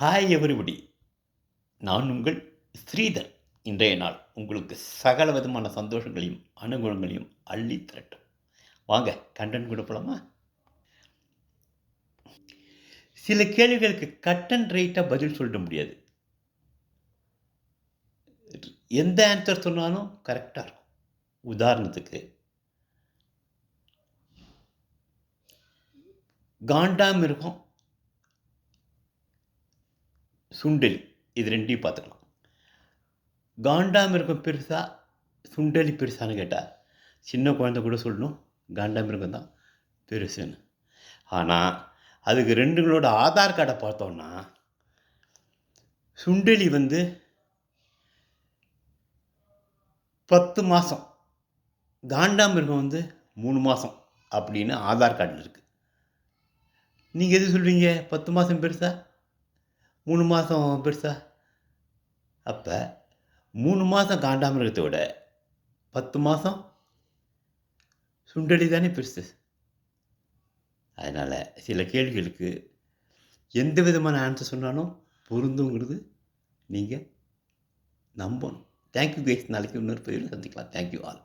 Hi everybody நான் உங்கள் ஸ்ரீதர். இன்றைய நாள் உங்களுக்கு சகல விதமான சந்தோஷங்களையும் அனுகூலங்களையும் அள்ளி திரட்டும். வாங்க கண்டன் கொடுப்பலாமா சில கேள்விகளுக்கு கட் அண்ட் ரைட்டாக பதில் சொல்ல முடியாது. எந்த ஆன்சர் சொன்னாலும் கரெக்டாக இருக்கும். உதாரணத்துக்கு காண்டாமிருகம் சுண்டலி. இது ரெண்டையும் பார்த்துக்கலாம். காண்டாமிருகம் பெருசா சுண்டலி பெருசான்னு கேட்டால் சின்ன குழந்தை கூட சொல்லணும் காண்டாமிருகம் தான் பெருசுன்னு. ஆனால் அதுக்கு ரெண்டுங்களோட ஆதார் கார்டை பார்த்தோன்னா சுண்டலி வந்து பத்து மாதம் காண்டாமிருகம் வந்து மூணு மாதம் அப்படின்னு ஆதார் கார்டில் இருக்குது நீங்கள் எது சொல்கிறீங்க பத்து மாதம் பெருசாக மூணு மாதம் பெருசா? அப்போ மூணு மாதம் காண்டாமிருகத்தை விட பத்து மாதம் சுண்டலி தானே பெருசு. அதனால் சில கேள்விகளுக்கு எந்த விதமான ஆன்சர் சொன்னாலும் பொருந்துங்கிறது நீங்கள் நம்பணும். தேங்க்யூ கைஸ் நாளைக்கு இன்னொரு பதிவில் சந்திக்கலாம். Thank you all